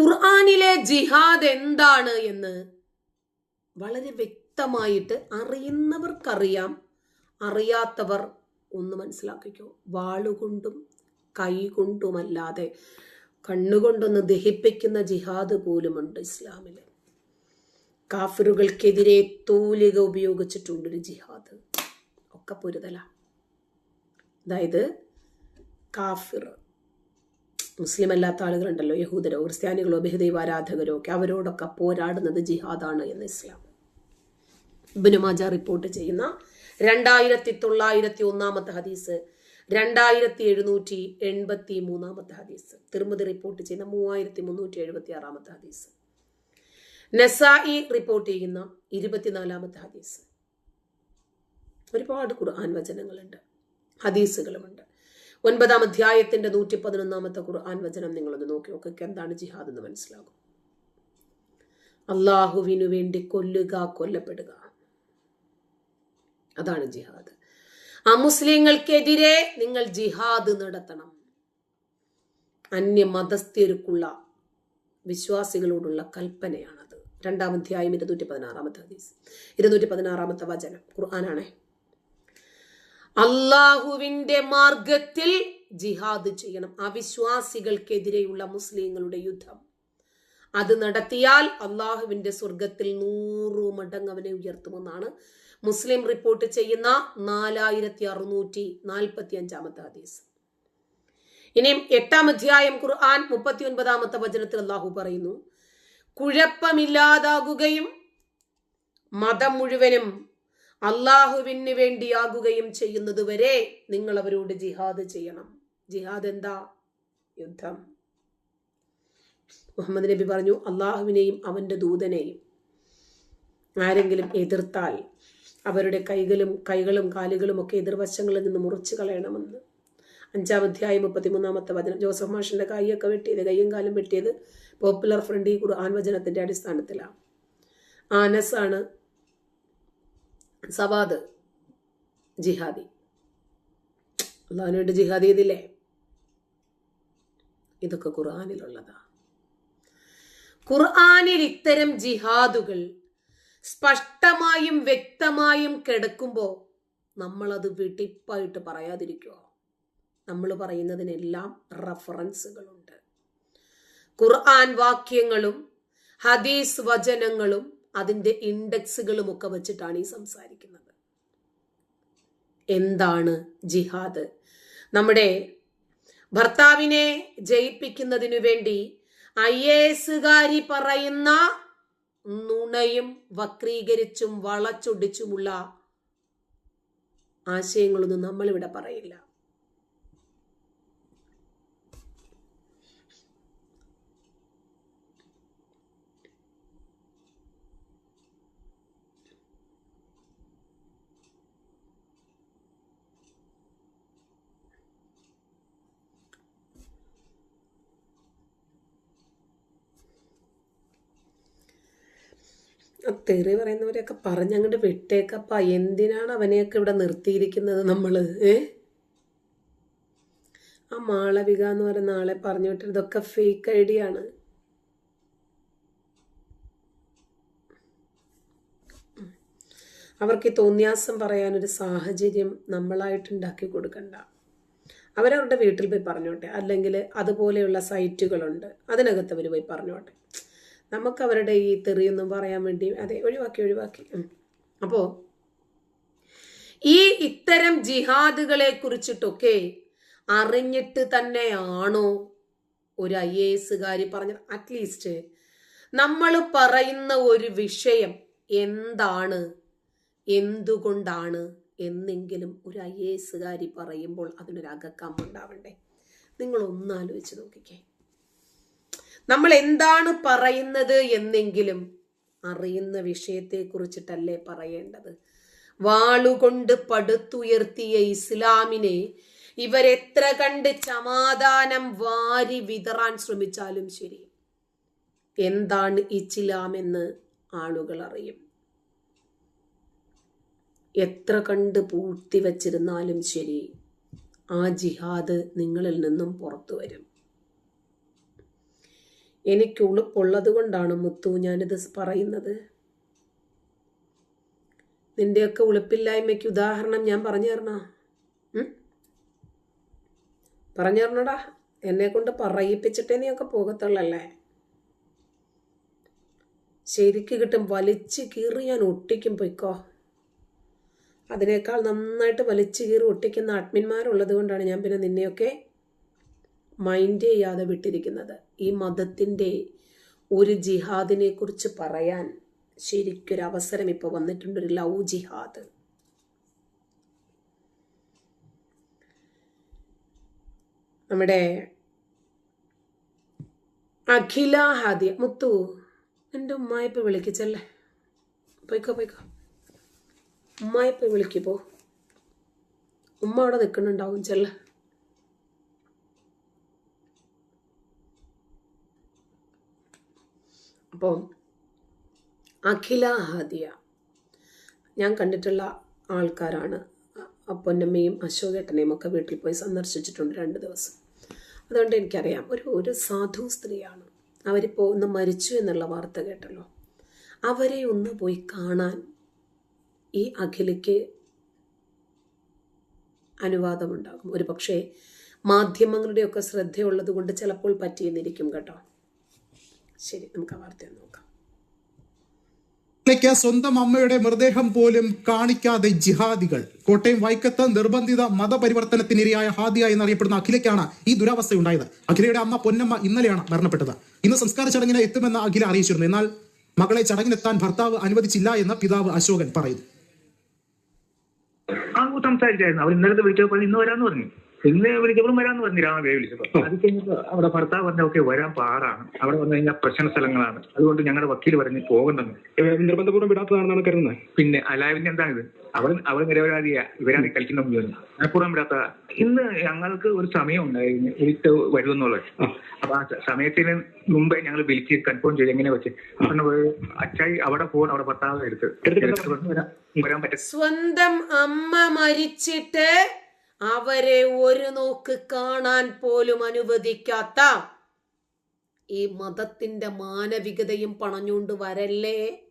ഖുർആാനിലെ ജിഹാദ് എന്താണ് എന്ന് വളരെ വ്യക്തമായിട്ട് അറിയുന്നവർക്കറിയാം. അറിയാത്തവർ ഒന്ന് മനസ്സിലാക്കിക്കോ. വാളുകൊണ്ടും കൈകൊണ്ടുമല്ലാതെ കണ്ണുകൊണ്ടൊന്ന് ദഹിപ്പിക്കുന്ന ജിഹാദ് പോലുമുണ്ട് ഇസ്ലാമിൽ കാഫിറുകൾക്കെതിരെ തൂലിക ഉപയോഗിച്ചിട്ടുണ്ടൊരു ജിഹാദ്. ഒക്കെ പൊരുതല. അതായത് കാഫിർ മുസ്ലിം അല്ലാത്ത ആളുകളുണ്ടല്ലോ യഹൂദരോ ക്രിസ്ത്യാനികളോ ബഹുദൈവ ആരാധകരോ ഒക്കെ അവരോടൊക്കെ പോരാടുന്നത് ജിഹാദാണ് എന്ന് ഇസ്ലാം. ഇബിനുമാജ റിപ്പോർട്ട് ചെയ്യുന്ന രണ്ടായിരത്തി തൊള്ളായിരത്തി ഒന്നാമത്തെ ഹദീസ് രണ്ടായിരത്തി എഴുന്നൂറ്റി എൺപത്തി മൂന്നാമത്തെ ഹദീസ്. തിരുമതി റിപ്പോർട്ട് ചെയ്യുന്ന മൂവായിരത്തി മുന്നൂറ്റി എഴുപത്തി ആറാമത്തെ ഹദീസ്. നസായി റിപ്പോർട്ട് ചെയ്യുന്ന ഇരുപത്തിനാലാമത്തെ ഹദീസ്. ഒരുപാട് ഖുർആൻ വചനങ്ങളുണ്ട് ഹദീസുകളുമുണ്ട്. ഒൻപതാം അധ്യായത്തിന്റെ നൂറ്റി പതിനൊന്നാമത്തെ ഖുർആൻ വചനം നിങ്ങളൊന്ന് നോക്കി നോക്കൊക്കെ എന്താണ് ജിഹാദ് എന്ന് മനസ്സിലാകും. അള്ളാഹുവിനു വേണ്ടി കൊല്ലുക കൊല്ലപ്പെടുക. അതാണ് ജിഹാദ്. ആ മുസ്ലിങ്ങൾക്കെതിരെ നിങ്ങൾ ജിഹാദ് നടത്തണം. അന്യ മതസ്ഥർക്കുള്ള വിശ്വാസികളോടുള്ള കൽപ്പനയാണത്. രണ്ടാം അധ്യായം ഇരുന്നൂറ്റി പതിനാറാമത്തെ ഹദീസ്. ഇരുന്നൂറ്റി പതിനാറാമത്തെ വചനം. ഖുർആനാണേ? അള്ളാഹുവിന്റെ മാർഗത്തിൽ ജിഹാദ് ചെയ്യണം. അവിശ്വാസികൾക്കെതിരെയുള്ള മുസ്ലിങ്ങളുടെ യുദ്ധം. അത് നടത്തിയാൽ അള്ളാഹുവിന്റെ സ്വർഗത്തിൽ നൂറു മടങ്ങ് അവനെ ഉയർത്തുമെന്നാണ് മുസ്ലിം റിപ്പോർട്ട് ചെയ്യുന്ന നാലായിരത്തി അറുന്നൂറ്റി നാൽപ്പത്തി അഞ്ചാമത്തെ ഹദീസ്. ഇനിയും എട്ടാം അധ്യായം ഖുർആൻ മുപ്പത്തി ഒൻപതാമത്തെ വചനത്തിൽ അള്ളാഹു പറയുന്നു കുഴപ്പമില്ലാതാകുകയും മതം മുഴുവനും അള്ളാഹുവിന് വേണ്ടിയാകുകയും ചെയ്യുന്നത് വരെ നിങ്ങൾ അവരോട് ജിഹാദ് ചെയ്യണം. ജിഹാദ് എന്താ? യുദ്ധം. മുഹമ്മദ് നബി പറഞ്ഞു അള്ളാഹുവിനെയും അവന്റെ ദൂതനെയും ആരെങ്കിലും എതിർത്താൽ അവരുടെ കൈകളും കൈകളും കാലുകളും ഒക്കെ എതിർവശങ്ങളിൽ നിന്ന് മുറിച്ചു കളയണമെന്ന്. അഞ്ചാം അധ്യായം മുപ്പത്തിമൂന്നാമത്തെ വചനം. ജോസഫ് മാഷിന്റെ കൈയൊക്കെ വെട്ടിയത് കൈയും കാലും വെട്ടിയത് പോപ്പുലർ ഫ്രണ്ട് ഈ ഖുർആൻ വചനത്തിന്റെ അടിസ്ഥാനത്തിലാണ്. ആനസാണ് സവാദ് ജിഹാദി. അള്ളാഹിന് വേണ്ടി ജിഹാദി ചെയ്തില്ലേ? ഇതൊക്കെ ഖുർആാനിലുള്ളതാ. ഖുർആാനിൽ ഇത്തരം ജിഹാദുകൾ സ്പഷ്ടമായും വ്യക്തമായും കിടക്കുമ്പോൾ നമ്മളത് വെട്ടിപ്പായിട്ട് പറയാതിരിക്കുക നമ്മൾ പറയുന്നതിനെല്ലാം റഫറൻസുകളുണ്ട്. ഖുർആൻ വാക്യങ്ങളും ഹദീസ് വചനങ്ങളും അതിന്റെ ഇൻഡെക്സുകളുമൊക്കെ വെച്ചിട്ടാണ് ഈ സംസാരിക്കുന്നത്. എന്താണ് ജിഹാദ്? നമ്മുടെ ഭർത്താവിനെ ജയിപ്പിക്കുന്നതിനു വേണ്ടി ഐ എ എസുകാരി പറയുന്ന നുണയും വക്രീകരിച്ചും വളച്ചൊടിച്ചുമുള്ള ആശയങ്ങളൊന്നും നമ്മളിവിടെ പറയില്ല. തെറി പറയുന്നവരെയൊക്കെ പറഞ്ഞങ്ങോട്ട് വിട്ടേക്കപ്പ. എന്തിനാണ് അവനെയൊക്കെ ഇവിടെ നിർത്തിയിരിക്കുന്നത് നമ്മൾ ഏ? ആ മാളവിക എന്ന് പറയുന്ന ആളെ പറഞ്ഞു വിട്ടത് ഇതൊക്കെ ഫേക്ക് ഐഡിയ ആണ്. അവർക്ക് ഈ തോന്നിയാസം പറയാനൊരു സാഹചര്യം നമ്മളായിട്ട് ഉണ്ടാക്കി കൊടുക്കണ്ട. അവരവരുടെ വീട്ടിൽ പോയി പറഞ്ഞോട്ടെ. അല്ലെങ്കിൽ അതുപോലെയുള്ള സൈറ്റുകളുണ്ട്. അതിനകത്ത് അവർ പോയി പറഞ്ഞോട്ടെ. നമുക്ക് അവരുടെ ഈ തെറിയൊന്നും പറയാൻ വേണ്ടി അതെ ഒഴിവാക്കി ഒഴിവാക്കി. അപ്പോൾ ഈ ഇത്തരം ജിഹാദുകളെ കുറിച്ചിട്ടൊക്കെ അറിഞ്ഞിട്ട് തന്നെയാണോ ഒരു ഐ എ എസുകാരി പറഞ്ഞത്? അറ്റ്ലീസ്റ്റ് നമ്മൾ പറയുന്ന ഒരു വിഷയം എന്താണ് എന്തുകൊണ്ടാണ് എന്നെങ്കിലും ഒരു ഐ എ എസുകാരി പറയുമ്പോൾ അതിനൊരു അകക്കാമ്പുണ്ടാവണ്ടേ? നിങ്ങൾ ഒന്ന് നോക്കിക്കേ. നമ്മൾ എന്താണ് പറയുന്നത് എന്നെങ്കിലും അറിയുന്ന വിഷയത്തെ കുറിച്ചിട്ടല്ലേ പറയേണ്ടത്. വാളുകൊണ്ട് പടുത്തുയർത്തിയ ഇസ്ലാമിനെ ഇവരെത്ര കണ്ട് സമാധാനം വാരി വിതറാൻ ശ്രമിച്ചാലും ശരി. എന്താണ് ഇച്ചിലാമെന്ന് ആളുകൾ അറിയും. എത്ര കണ്ട് പൂഴ്ത്തി വച്ചിരുന്നാലും ശരി ആ ജിഹാദ് നിങ്ങളിൽ നിന്നും പുറത്തു വരും. എനിക്ക് ഉളുപ്പുള്ളത് കൊണ്ടാണ് മുത്തു ഞാനിത് പറയുന്നത്. നിന്റെയൊക്കെ ഉളുപ്പില്ലായ്മയ്ക്ക് ഉദാഹരണം ഞാൻ പറഞ്ഞു തരണോ? പറഞ്ഞു തരണടാ. എന്നെ കൊണ്ട് പറയിപ്പിച്ചിട്ടേ നീയൊക്കെ പോകത്തുള്ളല്ലേ? ശരിക്ക് കിട്ടും വലിച്ചു കീറി ഞാൻ ഒട്ടിക്കും പൊയ്ക്കോ. അതിനേക്കാൾ നന്നായിട്ട് വലിച്ചു കീറി ഒട്ടിക്കുന്ന അഡ്മിന്മാരുള്ളത് കൊണ്ടാണ് ഞാൻ പിന്നെ നിന്നെയൊക്കെ മൈൻഡ് ചെയ്യാതെ വിട്ടിരിക്കുന്നത്. ഈ മതത്തിന്റെ ഒരു ജിഹാദിനെ കുറിച്ച് പറയാൻ ശരിക്കൊരു അവസരം ഇപ്പോൾ വന്നിട്ടുണ്ട്. ഒരു ലവ് ജിഹാദ്. നമ്മുടെ അഖില ഹാദിയ മുത്തു എന്റെ ഉമ്മായിപ്പ് വിളിക്കിച്ചല്ലേ? പോയിക്കോ പോയിക്കോ. ഉമ്മായിപ്പ് വിളിക്കുമ്പോൾ ഉമ്മ അവിടെ നിൽക്കുന്നുണ്ടാവും ചെല്ലേ. അപ്പോൾ അഖില ഹാദിയ. ഞാൻ കണ്ടിട്ടുള്ള ആൾക്കാരാണ്. പൊന്നമ്മയും അശോകേട്ടനെയും ഒക്കെ വീട്ടിൽ പോയി സന്ദർശിച്ചിട്ടുണ്ട് രണ്ട് ദിവസം. അതുകൊണ്ട് എനിക്കറിയാം ഒരു ഒരു സാധു സ്ത്രീയാണ്. അവരിപ്പോൾ ഒന്ന് മരിച്ചു എന്നുള്ള വാർത്ത കേട്ടല്ലോ. അവരെ ഒന്ന് പോയി കാണാൻ ഈ അഖിലയ്ക്ക് അനുവാദമുണ്ടാകും. ഒരു പക്ഷേ മാധ്യമങ്ങളുടെയൊക്കെ ശ്രദ്ധയുള്ളത് കൊണ്ട് ചിലപ്പോൾ പറ്റിയെന്നിരിക്കും കേട്ടോ. ശരി നമുക്ക് ആ വാർത്ത നോക്കാം. ിലേക്ക് സ്വന്തം അമ്മയുടെ മൃതദേഹം പോലും കാണിക്കാതെ ജിഹാദികൾ. കോട്ടയം വൈക്കത്ത് നിർബന്ധിത മതപരിവർത്തനത്തിനിരയായ ഹാദിയ എന്നറിയപ്പെടുന്ന അഖിലയ്ക്കാണ് ഈ ദുരവസ്ഥയുണ്ടായത്. അഖിലയുടെ അമ്മ പൊന്നമ്മ ഇന്നലെയാണ് മരണപ്പെട്ടത്. ഇന്ന് സംസ്കാര ചടങ്ങിന് എത്തുമെന്ന് അഖില അറിയിച്ചിരുന്നു. എന്നാൽ മകളെ ചടങ്ങിനെത്താൻ ഭർത്താവ് അനുവദിച്ചില്ല എന്ന് പിതാവ് അശോകൻ പറയുന്നു. സംസാരിച്ചായിരുന്നു. അവർ ഇന്നലത്തെ വിളിച്ചപ്പോൾ ഇന്ന് വരാന്ന് പറഞ്ഞു. ഇന്ന് വിളിച്ചപ്പോഴും വരാന്ന് പറഞ്ഞു രാവിലെ വിളിച്ചപ്പോൾ അത് കഴിഞ്ഞിട്ട് അവിടെ ഭർത്താവ് പറഞ്ഞ ഓക്കെ വരാൻ പാടാണ്. അവിടെ വന്നു കഴിഞ്ഞാൽ പ്രശ്ന സ്ഥലങ്ങളാണ്. അതുകൊണ്ട് ഞങ്ങളുടെ വക്കീൽ പറഞ്ഞ് പോകണ്ടെന്ന്. നിർബന്ധപൂർവം വിടാത്തതാണെന്നാണ് കരുതുന്നത് പിന്നെ അലാവിന്റെ എന്താണിത്? അവൾ അവൾ നിരപരാധിയാ. ഇവരാണ് കളിക്കുന്ന മുഴുവൻ മനഃപൂർവം വിടാത്ത ഇന്ന് ഞങ്ങൾക്ക് ഒരു സമയം ഉണ്ടായിരുന്നു. വിളിച്ച് വരുമെന്നുള്ളത്. അപ്പൊ ആ സമയത്തിന് മുമ്പേ ഞങ്ങൾ വിളിച്ച് കൺഫേം ചെയ്ത് എങ്ങനെ വെച്ച്. അച്ചായി അവിടെ പോകണം അവിടെ ഭർത്താവ് എടുത്ത് വരാൻ പറ്റും. സ്വന്തം അമ്മ മരിച്ചിട്ട് അവരെ ഒരു നോക്ക് കാണാൻ പോലും അനുവദിക്കാത്ത ഈ മതത്തിന്റെ മാനവികതയും പണഞ്ഞുകൊണ്ട് വരല്ലേ.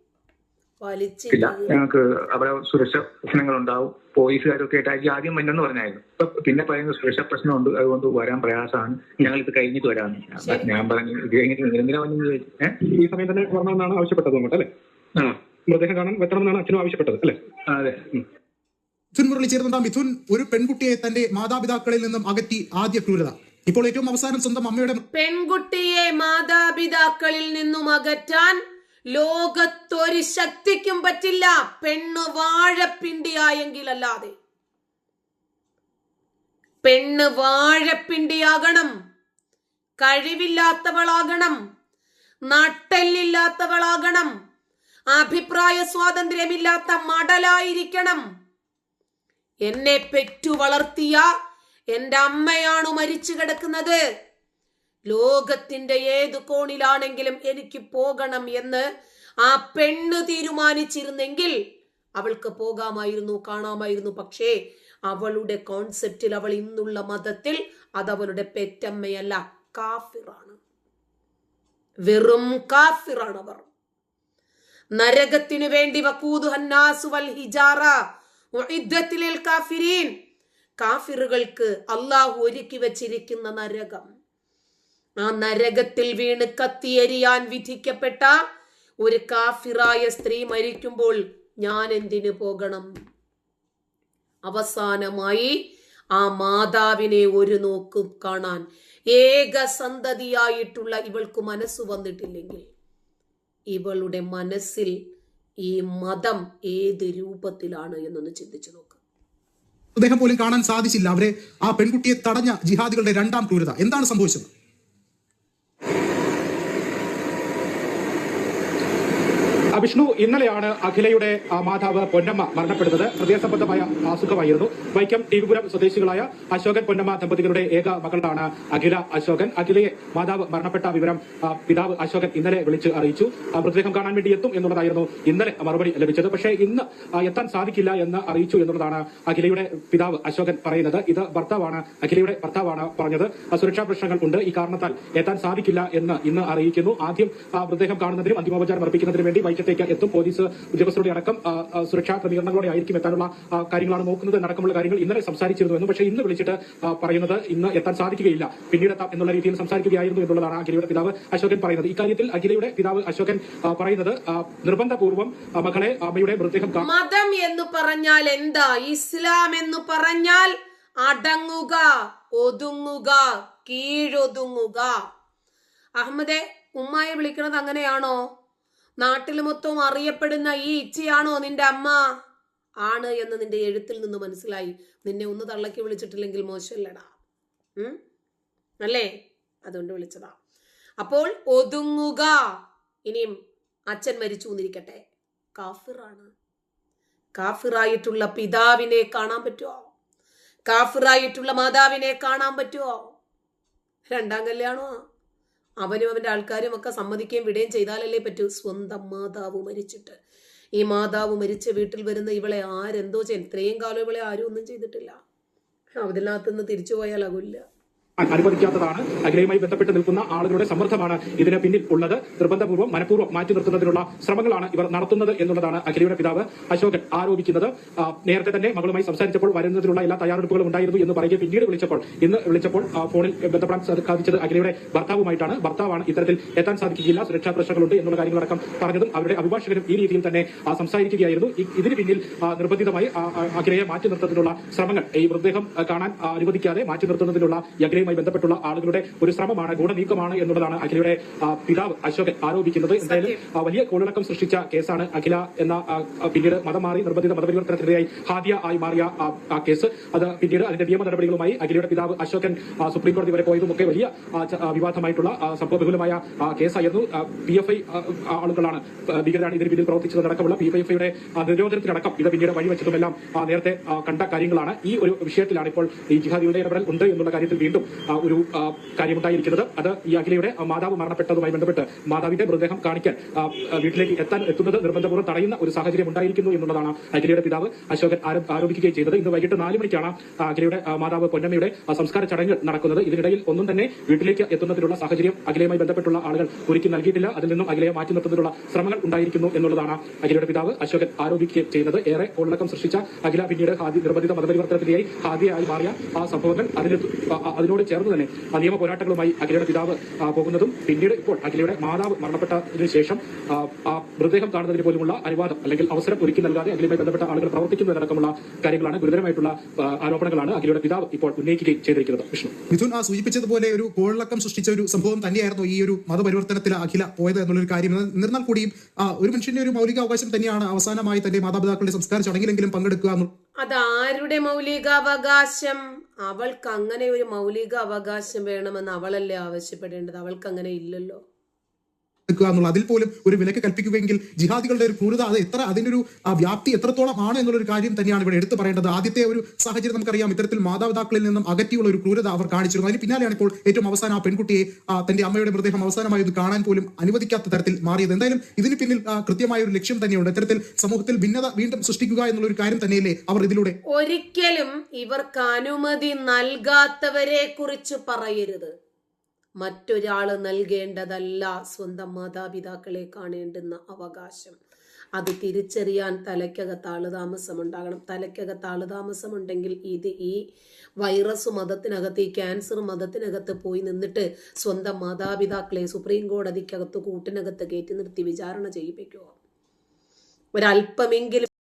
ഞങ്ങൾക്ക് അവിടെ സുരക്ഷ പ്രശ്നങ്ങൾ ഉണ്ടാവും പോലീസുകാരൊക്കെ ആയിട്ടായിരിക്കും ആദ്യം മഞ്ഞെന്ന് പറഞ്ഞായിരുന്നു. പിന്നെ പറയുന്നത് സുരക്ഷാ പ്രശ്നമുണ്ട്. അതുകൊണ്ട് വരാൻ പ്രയാസമാണ്. ഞങ്ങൾ ഇത് കഴിഞ്ഞിട്ട് വരാമെന്ന്. ഞാൻ- പറഞ്ഞു ഇത് കഴിഞ്ഞിട്ട് ഈ സമയം തന്നെ വരണമെന്നാണ് ആവശ്യപ്പെട്ടത് അല്ലേ അല്ലെ? ആ. മൃതദേഹം കാണാൻ വെത്തണമെന്നാണ് അച്ഛനും ആവശ്യപ്പെട്ടത് അല്ലേ? അതെ. മിഥുൻ മുരളി ചേർന്ന മിഥുൻ ഒരു പെൺകുട്ടിയെ തന്റെ മാതാപിതാക്കളിൽ നിന്നും അകറ്റി ആദ്യ ക്രൂരത. ഇപ്പോൾ ഏറ്റവും അവസാനം സ്വന്തം അമ്മയുടെ പെൺകുട്ടിയെ മാതാപിതാക്കളിൽ നിന്നും അകറ്റാൻ ലോകത്തൊരു ശക്തിക്കും പറ്റില്ല. പെണ്ണ് വാഴപ്പിണ്ടിയായെങ്കിലല്ലാതെ. പെണ്ണ് വാഴപ്പിണ്ടിയാകണം. കഴിവില്ലാത്തവളാകണം. നട്ടെല്ലില്ലാത്തവളാകണം അഭിപ്രായ സ്വാതന്ത്ര്യമില്ലാത്ത മടലായിരിക്കണം. എന്നെ പെറ്റു വളർത്തിയ എന്റെ അമ്മയാണ് മരിച്ചു കിടക്കുന്നത്. ലോകത്തിന്റെ ഏത് കോണിലാണെങ്കിലും എനിക്ക് പോകണം എന്ന് ആ പെണ്ണ് തീരുമാനിച്ചിരുന്നെങ്കിൽ അവൾക്ക് പോകാമായിരുന്നു കാണാമായിരുന്നു. പക്ഷേ അവളുടെ കോൺസെപ്റ്റിൽ അവൾ ഇന്നുള്ള മതത്തിൽ അതവളുടെ പെറ്റമ്മയല്ല കാഫിറാണ്. വെറും കാഫിറാണ് അവർ നരകത്തിനു വേണ്ടി വക്കൂദുഹന്നാസു വൽ ഹിജാറ കാഫിരീൻ. കാഫിറുകൾക്ക് അള്ളാഹു ഒരുക്കി വച്ചിരിക്കുന്ന നരകം. ആ നരകത്തിൽ വീണ് കത്തിയെരിയാൻ വിധിക്കപ്പെട്ട ഒരു കാഫിറായ സ്ത്രീ മരിക്കുമ്പോൾ ഞാൻ എന്തിനു പോകണം? അവസാനമായി ആ മാതാവിനെ ഒരു നോക്ക് കാണാൻ. ഏക സന്തതിയായിട്ടുള്ള ഇവൾക്ക് മനസ്സ് വന്നിട്ടില്ലെങ്കിൽ. ഇവളുടെ മനസ്സിൽ ഈ മതം ഏത് രൂപത്തിലാണ് എന്നൊന്ന് ചിന്തിച്ചു നോക്കുക അദ്ദേഹം പോലും കാണാൻ സാധിച്ചില്ല. അവരെ ആ പെൺകുട്ടിയെ തടഞ്ഞ ജിഹാദികളുടെ രണ്ടാം ക്രൂരത. എന്താണ് സംഭവിച്ചത്? വിഷ്ണു ഇന്നലെയാണ് അഖിലയുടെ മാതാവ് പൊന്നമ്മ മരണപ്പെടുന്നത്. ഹൃദയസംബന്ധമായ അസുഖമായിരുന്നു വൈക്കം ടിവിപുരം സ്വദേശികളായ അശോകൻ പൊന്നമ്മ ദമ്പതികളുടെ ഏക മകളാണ് അഖില അശോകൻ. അഖിലയെ മാതാവ് മരണപ്പെട്ട വിവരം പിതാവ് അശോകൻ ഇന്നലെ വിളിച്ച് അറിയിച്ചു. മൃതദേഹം കാണാൻ വേണ്ടി എത്തും എന്നുള്ളതായിരുന്നു ഇന്നലെ മറുപടി ലഭിച്ചത്. പക്ഷേ ഇന്ന് എത്താൻ സാധിക്കില്ല എന്ന് അറിയിച്ചു എന്നുള്ളതാണ് അഖിലയുടെ പിതാവ് അശോകൻ പറയുന്നത്. ഇത് ഭർത്താവാണ് അഖിലയുടെ ഭർത്താവാണ് പറഞ്ഞത്. സുരക്ഷാ പ്രശ്നങ്ങൾ ഉണ്ട്. ഈ കാരണത്താൽ എത്താൻ സാധിക്കില്ല എന്ന് ഇന്ന് അറിയിക്കുന്നു. ആദ്യം മൃതദേഹം കാണുന്നതിനും അന്തിമോപചാരം അർപ്പിക്കുന്നതിനും വേണ്ടി വൈക്കത്തേക്ക് എത്തും. പോലീസ് ഉദ്യോഗസ്ഥരുടെ അടക്കം സുരക്ഷാ ക്രമീകരണങ്ങളോടെ ആയിരിക്കും എത്താനുള്ള കാര്യങ്ങളാണ് നോക്കുന്നത്. എന്നടക്കമുള്ള കാര്യങ്ങൾ ഇന്നലെ സംസാരിച്ചിരുന്നു പക്ഷേ ഇന്ന് വിളിച്ചിട്ട് പറയുന്നത് ഇന്ന് എത്താൻ സാധിക്കുകയില്ല. പിന്നീട് എത്താം എന്നുള്ള രീതിയിൽ സംസാരിക്കുകയായിരുന്നു എന്നുള്ളതാണ് അഖിലയുടെ പിതാവ് അശോകൻ പറയുന്നത്. ഇക്കാര്യത്തിൽ അഖിലയുടെ പിതാവ് അശോകൻ പറയുന്നത് നിർബന്ധപൂർവം മകളെ അമ്മയുടെ മൃതദേഹം മതം എന്ന് പറഞ്ഞാൽ എന്താ? ഇസ്ലാം എന്ന് പറഞ്ഞാൽ അടങ്ങുക ഒതുങ്ങുക കീഴൊതുങ്ങുക. അഹമ്മദെ ഉമ്മായെ വിളിക്കുന്നത് അങ്ങനെയാണോ? നാട്ടിൽ മൊത്തവും അറിയപ്പെടുന്ന ഈ ഇച്ചയാണോ നിന്റെ അമ്മ? ആണ് എന്ന് നിന്റെ എഴുത്തിൽ നിന്ന് മനസ്സിലായി. നിന്നെ ഒന്ന് തള്ളക്കി വിളിച്ചിട്ടില്ലെങ്കിൽ മോശമല്ലടാ? അല്ലേ? അതുകൊണ്ട് വിളിച്ചതാ. അപ്പോൾ ഒതുങ്ങുക. ഇനിയും അച്ഛൻ മരിച്ചു എന്നിരിക്കട്ടെ. കാഫിറാണ്. കാഫിറായിട്ടുള്ള പിതാവിനെ കാണാൻ പറ്റുമോ കാഫിറായിട്ടുള്ള മാതാവിനെ കാണാൻ പറ്റുമോ രണ്ടാം കല്യാണോ അവനും അവന്റെ ആൾക്കാരും ഒക്കെ സമ്മതിക്കുകയും വിടുകയും ചെയ്താലല്ലേ പറ്റൂ? സ്വന്തം മാതാവ് മരിച്ചിട്ട്. ഈ മാതാവ് മരിച്ച വീട്ടിൽ വരുന്ന ഇവളെ ആരെന്തോ ചെയ്യും? ഇത്രയും കാലം ഇവളെ ആരും ഒന്നും ചെയ്തിട്ടില്ല. അതിനകത്തുനിന്ന് തിരിച്ചു പോയാലാകില്ല അനുവദിക്കാത്തതാണ്. അഖിലയുമായി ബന്ധപ്പെട്ട് നിൽക്കുന്ന ആളുകളുടെ സമ്മർദ്ദമാണ് ഇതിന് പിന്നിൽ ഉള്ളത്. നിർബന്ധപൂർവം മനഃപൂർവം മാറ്റി നിർത്തുന്നതിനുള്ള ശ്രമങ്ങളാണ് ഇവർ നടത്തുന്നത് എന്നുള്ളതാണ് അഖിലയുടെ പിതാവ് അശോകൻ ആരോപിക്കുന്നത്. നേരത്തെ തന്നെ മകളുമായി സംസാരിച്ചപ്പോൾ വരുന്നതിനുള്ള എല്ലാ തയ്യാറെടുപ്പുകളും ഉണ്ടായിരുന്നു എന്ന് പറയുകയും പിന്നീട് വിളിച്ചപ്പോൾ ഇന്ന് വിളിച്ചപ്പോൾ ഫോണിൽ ബന്ധപ്പെടാൻ സാധിച്ചത് അഖിലയുടെ ഭർത്താവുമായിട്ടാണ്. ഭർത്താവാണ് ഇത്തരത്തിൽ എത്താൻ സാധിക്കുകയില്ല. സുരക്ഷാ പ്രശ്നങ്ങളുണ്ട് എന്നുള്ള കാര്യങ്ങളടക്കം പറഞ്ഞതും അവരുടെ അഭിഭാഷകരും ഈ രീതിയിൽ തന്നെ സംസാരിക്കുകയായിരുന്നു. ഇതിന് പിന്നിൽ നിർബന്ധിതമായി അഖിലയെ മാറ്റി നിർത്തുന്നതിനുള്ള ശ്രമങ്ങൾ ഈ മൃതദേഹം കാണാൻ അനുവദിക്കാതെ മാറ്റി നിർത്തുന്നതിനുള്ള ഈ അഖിലയുമായി ബന്ധപ്പെട്ടുള്ള ആളുകളുടെ ഒരു ശ്രമമാണ് ഗൂഢനീക്കമാണ് എന്നുള്ളതാണ് അഖിലയുടെ പിതാവ് അശോകൻ ആരോപിക്കുന്നത്. എന്തായാലും വലിയ കോളിളക്കം സൃഷ്ടിച്ച കേസാണ് അഖില എന്ന പിന്നീട് മതം മാറി നിർബന്ധിത മതപരിവർത്തനത്തിനെതിരായി ഹാദിയ ആയി മാറിയ ആ, കേസ്. അത് പിന്നീട് അതിന്റെ നിയമ നടപടികളുമായി അഖിലയുടെ പിതാവ് അശോകൻ സുപ്രീംകോടതി സുപ്രീം കോടതി വരെ പോയതും ഒക്കെ വലിയ വിവാദമായിട്ടുള്ള സംഭവബഹുലമായ കേസായിരുന്നു. പി എഫ് ഐ ആളുകളാണ് ഭീകരരാണ് ഇതിന് പിന്നിൽ പ്രവർത്തിച്ചതടക്കമുള്ള പി എഫ് ഐയുടെ നിരോധനത്തിലടക്കം ഇത് പിന്നീട് വഴിവെച്ചതുമെല്ലാം നേരത്തെ കണ്ട കാര്യങ്ങളാണ്. ഈ ഒരു വിഷയത്തിലാണ് ഇപ്പോൾ ഈ ജിഹാദിയുടെ ഇടപെടൽ ഉണ്ട് എന്നുള്ള കാര്യത്തിൽ വീണ്ടും ഒരു കാര്യമുണ്ടായിരിക്കുന്നത്. അത് ഈ അഖിലയുടെ മാതാവ് മരണപ്പെട്ടതുമായി ബന്ധപ്പെട്ട് മാതാവിന്റെ മൃതദേഹം കാണിക്കാൻ വീട്ടിലേക്ക് എത്താൻ എത്തുന്നത് നിർബന്ധപൂർവം തടയുന്ന ഒരു സാഹചര്യം ഉണ്ടായിരിക്കുന്നു എന്നുള്ളതാണ് അഖിലയുടെ പിതാവ് അശോകൻ ആരോ- ആരോപിക്കുകയും ചെയ്തത്. ഇന്ന് വൈകിട്ട് നാല് മണിക്കാണ് അഖിലയുടെ മാതാവ് പൊന്നമ്മയുടെ സംസ്കാര ചടങ്ങ് നടക്കുന്നത്. ഇതിനിടയിൽ ഒന്നും തന്നെ വീട്ടിലേക്ക് എത്തുന്നതിനുള്ള സാഹചര്യം അഖിലയുമായി ബന്ധപ്പെട്ടുള്ള ആളുകൾ ഒരുക്കി നൽകിയിട്ടില്ല. അതിൽ നിന്നും അഖിലയെ മാറ്റി നിർത്തുന്നതിനുള്ള ശ്രമങ്ങൾ ഉണ്ടായിരിക്കുന്നു എന്നുള്ളതാണ് അഖിലയുടെ പിതാവ് അശോകൻ ആരോപിക്കുകയും ചെയ്യുന്നത്. ഏറെ ഉള്ളടക്കം സൃഷ്ടിച്ച അഖില പിന്നീട് ഹാദി നിർബന്ധിത മതപരിവർത്തനത്തിനായി ഹാദിയായി മാറിയ ആ സംഭവങ്ങൾ അതിനോട് ചേർന്ന് തന്നെ ആ നിയമ പോരാട്ടങ്ങളുമായി അഖിലയുടെ പിതാവ് പോകുന്നതും പിന്നീട് ഇപ്പോൾ അഖിലയുടെ മാതാവ് മരണപ്പെട്ടതിനു ശേഷം ആ, മൃതദേഹം കാണുന്നതിന് പോലുമുള്ള അനുവാദം അല്ലെങ്കിൽ അവസരം ഒരുക്കി നൽകാതെ അഖിലയുമായി ബന്ധപ്പെട്ട ആളുകൾ പ്രവർത്തിക്കുന്നതടക്കമുള്ള കാര്യങ്ങളാണ് ഗുരുതരമായിട്ടുള്ള ആരോപണങ്ങളാണ് അഖിലയുടെ പിതാവ് ഇപ്പോൾ ഉന്നയിക്കുകയും ചെയ്തിരിക്കുന്നത്. വിഷ്ണു. മിഥുൻ ആ സൂചിപ്പിച്ചതുപോലെ ഒരു കോളിളക്കം സൃഷ്ടിച്ച ഒരു സംഭവം തന്നെയായിരുന്നു ഈ ഒരു മതപരിവർത്തനത്തിൽ അഖില പോയത് എന്നുള്ളൊരു കാര്യം. എന്നാൽ- എന്നിരുന്നാൽ കൂടിയും ഒരു മനുഷ്യന്റെ ഒരു മൗലിക അവകാശം തന്നെയാണ് അവസാനമായി തന്റെ മാതാപിതാക്കളുടെ സംസ്കാര ചടങ്ങിലെങ്കിലും പങ്കെടുക്കുക അതാരുടെ മൗലികാവകാശം? അവൾക്ക് അങ്ങനെ ഒരു മൗലിക അവകാശം വേണമെന്ന് അവളല്ലേ ആവശ്യപ്പെടേണ്ടത്? അവൾക്ക് അങ്ങനെ ഇല്ലല്ലോ. എടുക്കുക എന്നുള്ള അതിൽ പോലും ഒരു വിലക്ക് കൽപ്പിക്കുകയെങ്കിൽ ജിഹാദികളുടെ ഒരു ക്രൂരത അത് എത്ര അതിന്റെ ഒരു വ്യാപ്തി എത്രത്തോളം ആണ് എന്നുള്ളൊരു കാര്യം തന്നെയാണ് ഇവിടെ എടുത്തു പറയേണ്ടത്. ആദ്യത്തെ ഒരു സാഹചര്യം നമുക്കറിയാം ഇത്തരത്തിൽ മാതാപിതാക്കളിൽ നിന്നും അകറ്റിയുള്ള ഒരു ക്രൂരത അവർ കാണിച്ചിരുന്നു. അതിന് പിന്നാലെയാണ് ഇപ്പോൾ ഏറ്റവും അവസാനം ആ പെൺകുട്ടിയെ തന്റെ അമ്മയുടെ മൃതദേഹം അവസാനമായി ഇത് കാണാൻ പോലും അനുവദിക്കാത്ത തരത്തിൽ മാറിയത്. എന്തായാലും ഇതിന് പിന്നിൽ കൃത്യമായ ഒരു ലക്ഷ്യം തന്നെയുണ്ട്. ഇത്തരത്തിൽ സമൂഹത്തിൽ ഭിന്നത വീണ്ടും സൃഷ്ടിക്കുക എന്നുള്ള ഒരു കാര്യം തന്നെയല്ലേ അവർ ഇതിലൂടെ ഒരിക്കലും ഇവർക്ക് അനുമതി നൽകാത്തവരെ കുറിച്ച് പറയരുത്. മറ്റൊരാൾ നൽകേണ്ടതല്ല സ്വന്തം മാതാപിതാക്കളെ കാണേണ്ടുന്ന അവകാശം. അത് തിരിച്ചറിയാൻ തലയ്ക്കകത്ത് ആളുതാമസം ഉണ്ടാകണം. തലയ്ക്കകത്ത് ആളുതാമസം ഉണ്ടെങ്കിൽ ഇത് ഈ വൈറസ് മതത്തിനകത്ത് ഈ ക്യാൻസർ മതത്തിനകത്ത് പോയി നിന്നിട്ട് സ്വന്തം മാതാപിതാക്കളെ സുപ്രീം കോടതിക്കകത്ത് കൂട്ടിനകത്ത് കയറ്റി നിർത്തി വിചാരണ ചെയ്യിപ്പിക്കുക. ഒരല്പമെങ്കിലും